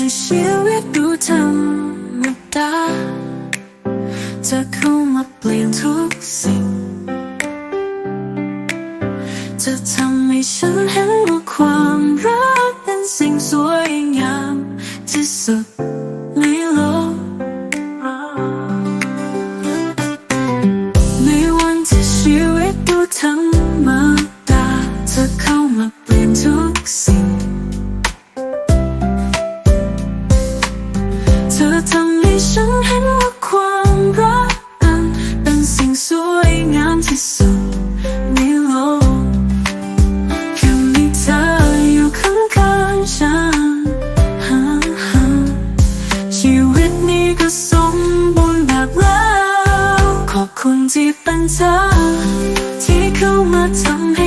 ที่ชีวิตดูธรรมดาเธอเข้ามาเปลี่ยนทุกสิ่ง จะทำให้ฉันเห็นว่าความรักเป็นสิ่งสวยงามที่สุดในโลกในวันที่ชีวิตดูธรรม ฉันเห็นว่าความรักนั้นเป็นสิ่งสวยงามที่สุดในโลกแค่มีเธออยู่ข้างๆฉันชีวิตนี้ก็สมบูรณ์แบบแล้ว ขอบคุณที่เป็นเธอ ที่เข้ามาทำให้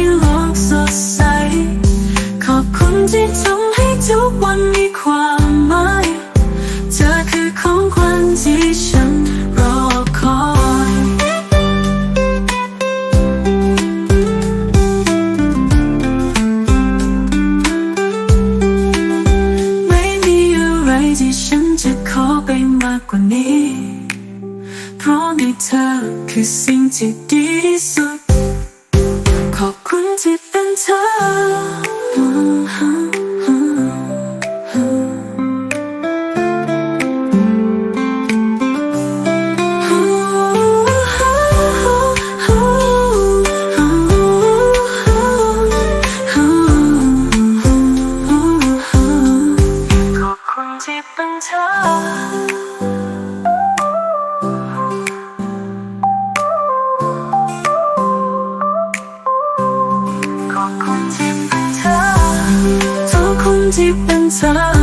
ไรที่ฉันจะขอไปมากกว่านี้ เพราะในเธอคือสิ่งที่ดีที่สุด ขอบคุณที่เป็นเธอ ที่เป็นเธอขอบคุณที่เป็นเธอทุกคนที่เป็นเธอ